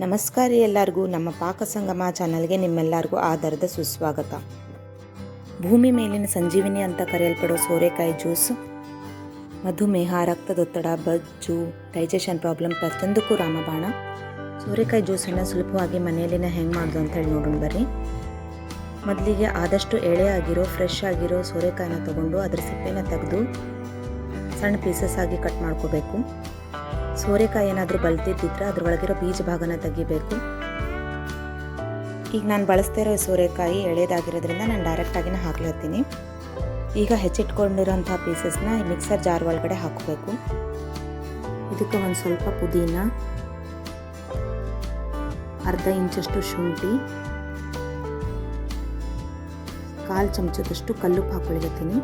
ನಮಸ್ಕಾರ ಎಲ್ಲರಿಗೂ. ನಮ್ಮ ಪಾಕ ಸಂಗಮ ಚಾನಲ್ಗೆ ನಿಮ್ಮೆಲ್ಲರಿಗೂ ಆಧಾರದ ಸುಸ್ವಾಗತ. ಭೂಮಿ ಮೇಲಿನ ಸಂಜೀವಿನಿ ಅಂತ ಕರೆಯಲ್ಪಡೋ ಸೋರೆಕಾಯಿ ಜ್ಯೂಸ್ ಮಧುಮೇಹ ರಕ್ತದೊತ್ತಡ, ಬಜ್ಜು ಡೈಜೆಷನ್ ಪ್ರಾಬ್ಲಮ್ ಪ್ರತಿಯೊಂದಕ್ಕೂ ರಾಮಬಾಣ. ಸೋರೆಕಾಯಿ ಜ್ಯೂಸನ್ನು ಸುಲಭವಾಗಿ ಮನೆಯಲ್ಲಿನ ಹೆಂಗೆ ಮಾಡೋದು ಅಂತ ಹೇಳಿ ನೋಡೋಣ ಬರ್ರಿ. ಮೊದಲಿಗೆ ಆದಷ್ಟು ಎಳೆ ಆಗಿರೋ ಫ್ರೆಶ್ ಆಗಿರೋ ಸೋರೆಕಾಯಿನ ತಗೊಂಡು ಅದರ ಸಿಪ್ಪೆನ ತೆಗೆದು ಸಣ್ಣ ಪೀಸಸ್ ಆಗಿ ಕಟ್ ಮಾಡ್ಕೋಬೇಕು. ಸೋರೆಕಾಯಿ ಏನಾದರೂ ಬಲ್ತಿದ್ದಿದ್ರೆ ಅದ್ರೊಳಗಿರೋ ಬೀಜ ಭಾಗನ ತೆಗಿಬೇಕು. ಈಗ ನಾನು ಬಳಸ್ತಾ ಇರೋ ಸೋರೆಕಾಯಿ ಎಳೆದಾಗಿರೋದ್ರಿಂದ ನಾನು ಡೈರೆಕ್ಟಾಗಿನ ಹಾಕ್ಲತ್ತೀನಿ ಈಗ ಹೆಚ್ಚಿಟ್ಕೊಂಡಿರೋಂಥ ಪೀಸಸ್ನ ಮಿಕ್ಸರ್ ಜಾರ್ ಒಳಗಡೆ ಹಾಕಬೇಕು. ಇದಕ್ಕೆ ಒಂದು ಸ್ವಲ್ಪ ಪುದೀನ, ಅರ್ಧ ಇಂಚಷ್ಟು ಶುಂಠಿ, ಕಾಲು ಚಮಚದಷ್ಟು ಕಲ್ಲುಪ್ಪು ಹಾಕೊಳಿಗತ್ತೀನಿ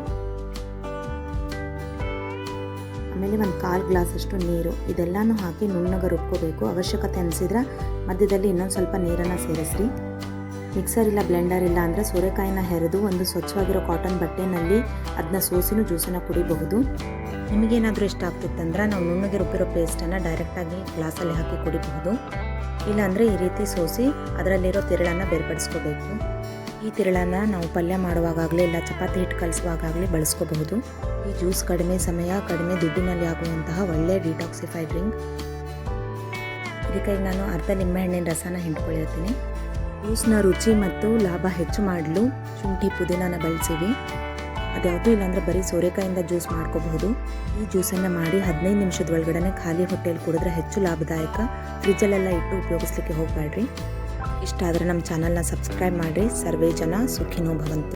ಆಮೇಲೆ ಒಂದು ಕಾಲು ಗ್ಲಾಸಷ್ಟು ನೀರು ಇದೆಲ್ಲನೂ ಹಾಕಿ ನುಣ್ಣಗೆ ರುಬ್ಕೋಬೇಕು. ಅವಶ್ಯಕತೆ ಅನಿಸಿದ್ರೆ ಮಧ್ಯದಲ್ಲಿ ಇನ್ನೊಂದು ಸ್ವಲ್ಪ ನೀರನ್ನು ಸೇರಿಸ್ರಿ. ಮಿಕ್ಸರ್ ಇಲ್ಲ, ಬ್ಲೆಂಡರ್ ಇಲ್ಲ ಅಂದರೆ ಸೋರೆಕಾಯಿನ ಹೆರೆದು ಒಂದು ಸ್ವಚ್ಛವಾಗಿರೋ ಕಾಟನ್ ಬಟ್ಟೆನಲ್ಲಿ ಅದನ್ನ ಸೋಸಿನೂ ಜ್ಯೂಸನ್ನು ಕುಡಿಬಹುದು. ನಿಮಗೇನಾದರೂ ಇಷ್ಟ ಆಗ್ತಿತ್ತಂದ್ರೆ ನಾವು ನುಣ್ಣಗೆ ರುಬ್ಬಿರೋ ಪೇಸ್ಟನ್ನು ಡೈರೆಕ್ಟಾಗಿ ಗ್ಲಾಸಲ್ಲಿ ಹಾಕಿ ಕುಡಿಬಹುದು. ಇಲ್ಲಾಂದರೆ ಈ ರೀತಿ ಸೋಸಿ ಅದರಲ್ಲಿರೋ ತಿರುಳನ್ನು ಬೇರ್ಪಡಿಸ್ಕೋಬೇಕು. ಈ ತಿರುಳನ್ನು ನಾವು ಪಲ್ಯ ಮಾಡುವಾಗಲಿ ಇಲ್ಲ, ಚಪಾತಿ ಹಿಟ್ಟು ಕಲಿಸುವಾಗಲಿ ಬಳಸ್ಕೋಬಹುದು. ಈ ಜ್ಯೂಸ್ ಕಡಿಮೆ ಸಮಯ, ಕಡಿಮೆ ದುಡ್ಡಿನಲ್ಲಿ ಆಗುವಂತಹ ಒಳ್ಳೆಯ ಡಿಟಾಕ್ಸಿಫೈ ಡ್ರಿಂಕ್. ಇದಕ್ಕೆ ನಾನು ಅರ್ಧ ನಿಂಬೆಹಣ್ಣಿನ ರಸನ ಹಿಂಡ್ಕೊಳ್ಳಿರ್ತೀನಿ ಜ್ಯೂಸ್ನ ರುಚಿ ಮತ್ತು ಲಾಭ ಹೆಚ್ಚು ಮಾಡಲು ಶುಂಠಿ ಪುದೀನಾನ ಬಳಸಿವಿ ಅದ್ಯಾವುದೂ ಇಲ್ಲಾಂದರೆ ಬರೀ ಸೋರೆಕಾಯಿಂದ ಜ್ಯೂಸ್ ಮಾಡ್ಕೋಬಹುದು. ಈ ಜ್ಯೂಸನ್ನು ಮಾಡಿ ಹದಿನೈದು ನಿಮಿಷದ ಒಳಗಡೆ ಖಾಲಿ ಹೊಟ್ಟೆಯಲ್ಲಿ ಕುಡಿದ್ರೆ ಹೆಚ್ಚು ಲಾಭದಾಯಕ. ಫ್ರಿಜ್ಜಲ್ಲೆಲ್ಲ ಇಟ್ಟು ಉಪಯೋಗಿಸ್ಲಿಕ್ಕೆ ಹೋಗಬೇಡ್ರಿ ಇಷ್ಟ ಆದರೆ ನಮ್ಮ ಚಾನಲ್ನ ಸಬ್ಸ್ಕ್ರೈಬ್ ಮಾಡಿರಿ. ಸರ್ವೇ ಜನ ಸುಖಿನೋ ಭವಂತು.